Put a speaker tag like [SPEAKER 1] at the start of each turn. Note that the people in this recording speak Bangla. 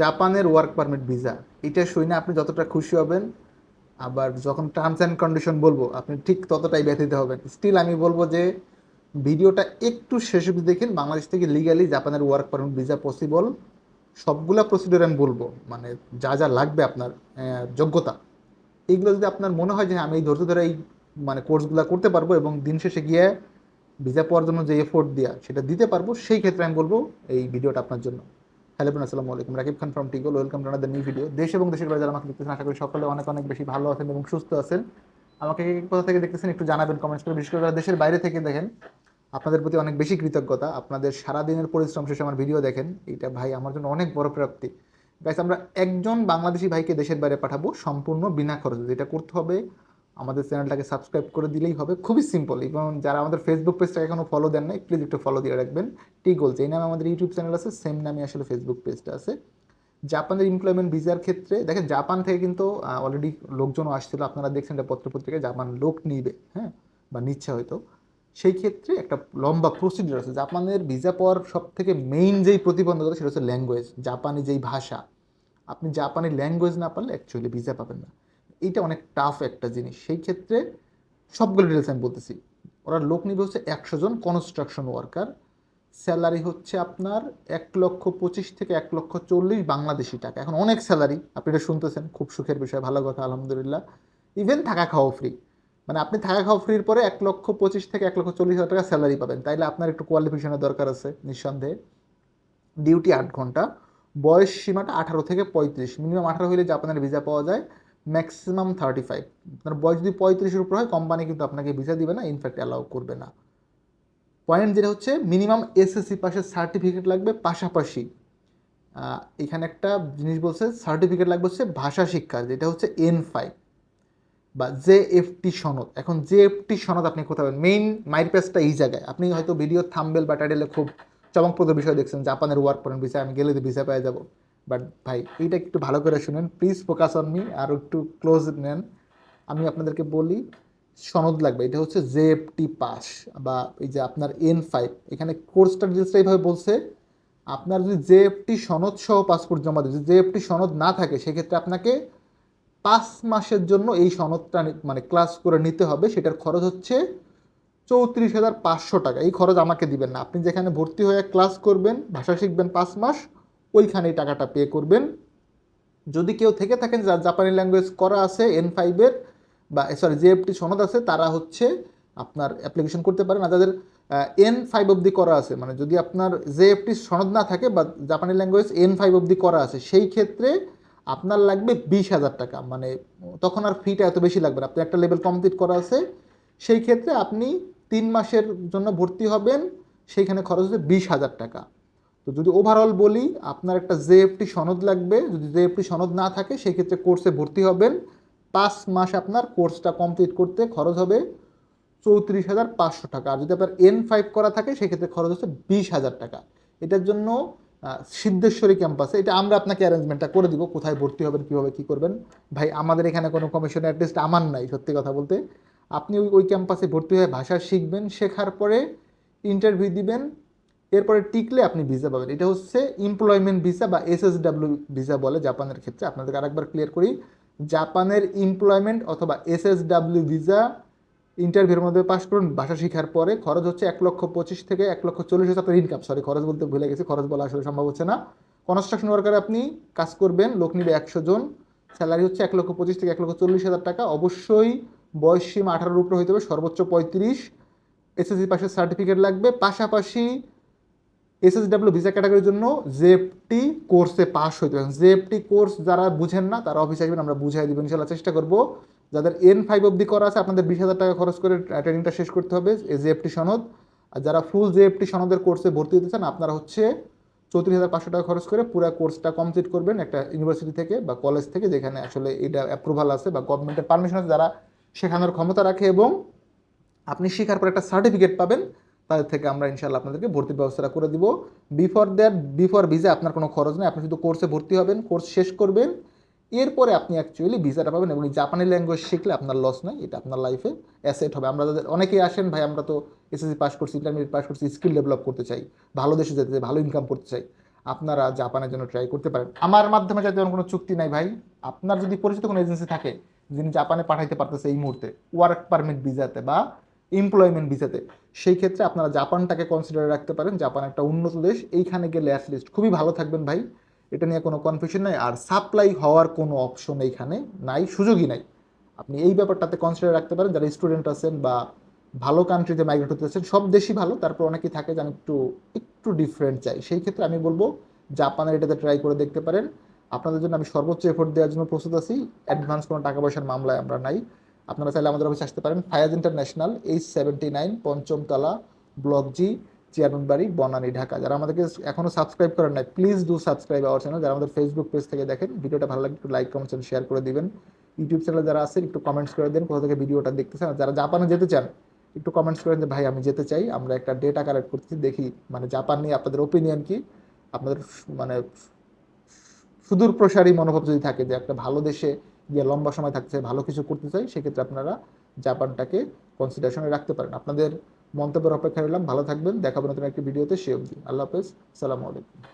[SPEAKER 1] জাপানের ওয়ার্ক পারমিট ভিসা এটা শুনে আপনি যতটা খুশি হবেন আবার যখন টার্মস অ্যান্ড কন্ডিশন বলব আপনি ঠিক ততটাই ব্যথিত হবেন। স্টিল আমি বলব যে ভিডিওটা একটু শেষ অবধি দেখেন বাংলাদেশ থেকে লিগালি জাপানের ওয়ার্ক পারমিট ভিসা পসিবল সবগুলা প্রসিডিওর আমি বলব মানে যা যা লাগবে আপনার যোগ্যতা। এইগুলো যদি আপনার মনে হয় যে হ্যাঁ, আমি এই ধৈর্য ধরে এই মানে কোর্সগুলো করতে পারব এবং দিন শেষে গিয়ে ভিসা পাওয়ার জন্য যে এফোর্ট দেওয়া সেটা দিতে পারব সেই ক্ষেত্রে আমি বলব এই ভিডিওটা আপনার জন্য। হ্যালো বোন আসসালামু আলাইকুম। Rakib Khan from টিগল welcome to another new video দেশ এবং দেশের বাইরে যারা আমাকে দেখতেছেন, আশা করি সকলে অনেক অনেক বেশি ভালো আছেন এবং সুস্থ আছেন। আমাকে কোথা থেকে দেখতেছেন একটু জানাবেন কমেন্টস করে। বিশেষ করে যারা দেশের বাইরে থেকে দেখেন, আপনাদের প্রতি অনেক বেশি কৃতজ্ঞতা। আপনাদের সারাদিনের পরিশ্রম শেষে আমার ভিডিও দেখেন। এটা ভাই আমার জন্য অনেক বড় প্রাপ্তি। গাইস আমরা একজন বাংলাদেশি ভাইকে দেশের বাইরে পাঠাবো সম্পূর্ণ বিনা খরচে। যেটা করতে হবে আমাদের চ্যানেলটাকে সাবস্ক্রাইব করে দিলেই হবে। খুবই সিম্পল এবং যারা আমাদের ফেসবুক পেজটাকে এখনও ফলো দেন নাই প্লিজ একটু ফলো দিয়ে রাখবেন। টি গোলস এই নামে আমাদের ইউটিউব চ্যানেল আছে সেম নামে আসলে ফেসবুক পেজটা আছে। জাপানের এমপ্লয়মেন্ট ভিসার ক্ষেত্রে, দেখেন জাপান থেকে কিন্তু অলরেডি লোকজনও আসছিল, আপনারা দেখছেন এটা পত্রপত্রিকায় জাপান লোক নিবে হ্যাঁ বা নিচ্ছে হয়তো। সেই ক্ষেত্রে একটা লম্বা প্রসিডিউর আছে। জাপানের ভিসা পাওয়ার সব থেকে মেইন যেই প্রতিবন্ধকতা, সেটা হচ্ছে ল্যাঙ্গুয়েজ জাপানি যেই ভাষা। আপনি জাপানি ল্যাঙ্গুয়েজ না পারলে অ্যাকচুয়ালি ভিসা পাবেন না। এইটা অনেক টাফ একটা জিনিস। সেই ক্ষেত্রে সবগুলো ডিটেলস আমি বলতেছি। ওরা লোক নিবে হচ্ছে একশো জন কনস্ট্রাকশন ওয়ার্কার স্যালারি হচ্ছে আপনার এক লক্ষ পঁচিশ থেকে এক লক্ষ চল্লিশ বাংলাদেশি টাকা। এখন অনেক স্যালারি আপনি এটা শুনতেছেন, খুব সুখের বিষয়, ভালো কথা, আলহামদুলিল্লাহ। ইভেন থাকা খাওয়া ফ্রি মানে আপনি থাকা খাওয়া ফ্রির পরে এক লক্ষ পঁচিশ থেকে এক লক্ষ চল্লিশ হাজার টাকা স্যালারি পাবেন। তাইলে আপনার একটু কোয়ালিফিকেশনের দরকার আছে, নিঃসন্দেহে। ডিউটি আট ঘণ্টা। বয়স সীমাটা আঠারো থেকে পঁয়ত্রিশ। মিনিমাম আঠারো হলে জাপানের ভিসা পাওয়া যায়। ম্যাক্সিমাম থার্টি ফাইভ আপনার বয়স যদি পঁয়ত্রিশের উপর হয় কোম্পানি কিন্তু আপনাকে ভিসা দিবে না ইনফ্যাক্ট অ্যালাউ করবে না। পয়েন্ট যেটা হচ্ছে মিনিমাম এসএসসি পাশের সার্টিফিকেট লাগবে, পাশাপাশি এখানে একটা জিনিস বলছে সার্টিফিকেট লাগবে হচ্ছে ভাষা শিক্ষা, যেটা হচ্ছে এন ফাইভ বা জে এফটি সনদ। এখন জে এফটি সনদ আপনি কোথাও মেইন মাইর পেজটা এই জায়গায়। আপনি হয়তো ভিডিও থাম্বেল বা টাইটেলে খুব চমকপ্রদ বিষয় দেখছেন, জাপানের ওয়ার্ক করেন ভিসা আমি গেলে ভিসা পেয়ে যাব। বাট ভাই, এইটা একটু ভালো করে শুনেন। প্লিজ ফোকাস অন মি আর একটু ক্লোজ নেন। আমি আপনাদেরকে বলি, সনদ লাগবে। এটা হচ্ছে জেএফটি পাস বা এই যে আপনার এন ফাইভ এখানে কোর্সটা ডিটেলসটা এইভাবে বলছে, আপনার যদি জেএফটি সনদ সহ পাসপোর্ট জমা দিচ্ছে জেএফটি সনদ না থাকে, সেক্ষেত্রে আপনাকে পাঁচ মাসের জন্য এই সনদটা মানে ক্লাস করে নিতে হবে। সেটার খরচ হচ্ছে চৌত্রিশ হাজার পাঁচশো টাকা। এই খরচ আমাকে দিবেন না। আপনি যেখানে ভর্তি হয়ে ক্লাস করবেন, ভাষা শিখবেন পাঁচ মাস ওইখানে টাকাটা পে করবেন। যদি কেউ থেকে থাকেন, যার জাপানি ল্যাঙ্গুয়েজ করা আছে এন ফাইভের বা সরি জেএফটি সনদ আছে, তারা হচ্ছে আপনার অ্যাপ্লিকেশন করতে পারেন। আর যাদের এন ফাইভ অবধি করা আছে মানে যদি আপনার জেএফটি সনদ না থাকে বা জাপানি ল্যাঙ্গুয়েজ এন ফাইভ অবধি করা আছে, সেই ক্ষেত্রে আপনার লাগবে বিশ হাজার টাকা। মানে তখন আর ফিটা এত বেশি লাগবে না। আপনি একটা লেভেল কমপ্লিট করা আছে, সেই ক্ষেত্রে আপনি তিন মাসের জন্য ভর্তি হবেন, সেইখানে খরচ হচ্ছে বিশ হাজার টাকা। তো যদি ওভারঅল বলি, আপনার একটা জেএফটি সনদ লাগবে। যদি জেএফটি সনদ না থাকে সেই ক্ষেত্রে কোর্সে ভর্তি হবেন। পাঁচ মাস আপনার কোর্সটা কমপ্লিট করতে খরচ হবে চৌত্রিশ হাজার পাঁচশো টাকা। আর যদি আপনার এন ফাইভ করা থাকে, সেক্ষেত্রে খরচ হচ্ছে বিশ হাজার টাকা। এটার জন্য সিদ্ধেশ্বরী ক্যাম্পাসে এটা আমরা আপনাকে অ্যারেঞ্জমেন্টটা করে দিব, কোথায় ভর্তি হবেন, কীভাবে কী করবেন। ভাই, আমাদের এখানে কোনো কমিশন অ্যাটলিস্ট আমার নাই, সত্যি কথা বলতে। আপনি ওই ওই ক্যাম্পাসে ভর্তি হয়ে ভাষা শিখবেন, শেখার পরে ইন্টারভিউ দিবেন এরপরে টিকলে আপনি ভিসা পাবেন। এটা হচ্ছে এমপ্লয়মেন্ট ভিসা বা এসএসডাব্লিউ ভিসা বলে জাপানের ক্ষেত্রে। আপনাদেরকে আরেকবার ক্লিয়ার করি, জাপানের এমপ্লয়মেন্ট অথবা এস এসএসডাব্লিউ ভিসা ইন্টারভিউর মধ্যে পাস করুন, ভাষা শেখার পরে খরচ হচ্ছে এক লক্ষ পঁচিশ থেকে এক লক্ষ চল্লিশ হাজার আপনার ইনকাম সরি খরচ বলতে ভুলে গেছি, খরচ বলা আসলে সম্ভব হচ্ছে না। কনস্ট্রাকশন ওয়ার্কারে আপনি কাজ করবেন, লোক নিবে একশো জন স্যালারি হচ্ছে এক লক্ষ পঁচিশ থেকে এক লক্ষ চল্লিশ হাজার টাকা। অবশ্যই বয়স সীমা আঠারোর উপরে হইতে হবে, সর্বোচ্চ পঁয়ত্রিশ। এসএসসি পাশের সার্টিফিকেট লাগবে, পাশাপাশি এসএসডাব্লিউ ভিসা ক্যাটাগরির জন্য জেএফটি কোর্সে পাস হইতে হবে জেএফটি কোর্স যারা বুঝেন না, তারা অফিসে আসবেন, আমরা বুঝাই দিব ইনশাল্লাহ চেষ্টা করব। যাদের এন ফাইভ অবধি করা আছে, আপনাদের বিশ হাজার টাকা খরচ করে ট্রেনিংটা শেষ করতে হবে জেএফটি সনদ। আর যারা ফুল জেএফটি সনদের কোর্সে ভর্তি হতে চান, আপনারা হচ্ছে চৌত্রিশ হাজার পাঁচশো টাকা খরচ করে পুরো কোর্সটা কমপ্লিট করবেন একটা ইউনিভার্সিটি থেকে বা কলেজ থেকে, যেখানে আসলে এটা অ্যাপ্রুভাল আছে বা গভর্নমেন্টের পারমিশন আছে, যারা শেখানোর ক্ষমতা রাখে এবং আপনি শেখার পর একটা সার্টিফিকেট পাবেন তাদের থেকে আমরা ইনশাল্লাহ আপনাদেরকে ভর্তির ব্যবস্থাটা করে দিব। বিফোর দ্যাট বিফোর ভিসা আপনার কোনো খরচ নেই, আপনি শুধু কোর্সে ভর্তি হবেন কোর্স শেষ করবেন। এরপরে আপনি অ্যাকচুয়ালি ভিসাটা পাবেন এবং জাপানি ল্যাঙ্গুয়েজ শিখলে আপনার লস নাই, এটা আপনার লাইফে অ্যাসেট হবে। আমরা যাদের, অনেকেই আসেন ভাই, আমরা তো এসএসসি পাস করছি ইন্টারমিডিয়েট পাস করছি স্কিল ডেভেলপ করতে চাই, ভালো দেশে যেতে চাই, ভালো ইনকাম করতে চাই, আপনারা জাপানের জন্য ট্রাই করতে পারেন। আমার মাধ্যমে যাতে কোনো চুক্তি নাই ভাই, আপনার যদি পরিচিত কোনো এজেন্সি থাকে, যিনি জাপানে পাঠাইতে পারতেছে এই মুহূর্তে ওয়ার্ক পারমিট ভিসাতে বা এমপ্লয়মেন্ট ভিসাতে সেই ক্ষেত্রে আপনারা জাপানটাকে কনসিডার রাখতে পারেন। জাপান একটা উন্নত দেশ। এইখানে গেলে অ্যাটলিস্ট খুবই ভালো থাকবেন ভাই। এটা নিয়ে কোনো কনফিউশন নাই। আর সাপ্লাই হওয়ার কোনো অপশন এইখানে নাই, সুযোগই নাই। আপনি এই ব্যাপারটাতে কনসিডার রাখতে পারেন। যারা স্টুডেন্ট আছেন বা ভালো কান্ট্রিতে মাইগ্রেট হতে চাচ্ছেন, সব দেশই ভালো। তারপর অনেকেই থাকে যে আমি একটু একটু ডিফারেন্ট চাই। সেই ক্ষেত্রে আমি বলব, জাপানের এটাতে ট্রাই করে দেখতে পারেন। আপনাদের জন্য আমি সর্বোচ্চ এফোর্ট দেওয়ার জন্য প্রস্তুত আছি। অ্যাডভান্স কোনো টাকা পয়সার মামলায় আমরা নাই। আপনারা চাইলে আমাদের অফিসে আসতে পারেন। Fayaz international H seventy nine পঞ্চমতলা, block G চেয়ারম্যানবাড়ি বনানী, ঢাকা। যারা আমাদেরকে এখনও সাবস্ক্রাইব করেন নাই please do subscribe our channel যারা আমাদের ফেসবুক পেজ থেকে দেখেন, ভিডিওটা ভালো লাগে একটু লাইক কমেন্টস শেয়ার করে দিবেন। ইউটিউব চ্যানেলে যারা আছেন, একটু কমেন্টস করে দেন, কোথা থেকে ভিডিওটা দেখতেছেন। যারা জাপানে যেতে চান, একটু কমেন্টস করেন যে, ভাই, আমি যেতে চাই, আমরা একটা ডেটা কালেক্ট করতেছি, দেখি মানে জাপান নিয়ে আপনাদের ওপিনিয়ন কি? আপনাদের মানে সুদূর প্রসারী মনোভাব যদি থাকে, যে একটা ভালো দেশে গিয়ে লম্বা সময় থাকতে ভালো কিছু করতে চাই, সেক্ষেত্রে আপনারা জাপানটাকে কনসিডারেশনে রাখতে পারেন। আপনাদের মন্তব্যের অপেক্ষা রইলাম। ভালো থাকবেন। দেখাবো নতুন একটি ভিডিওতে। সে অবধি। আল্লাহ হাফেজ। সালামু আলাইকুম।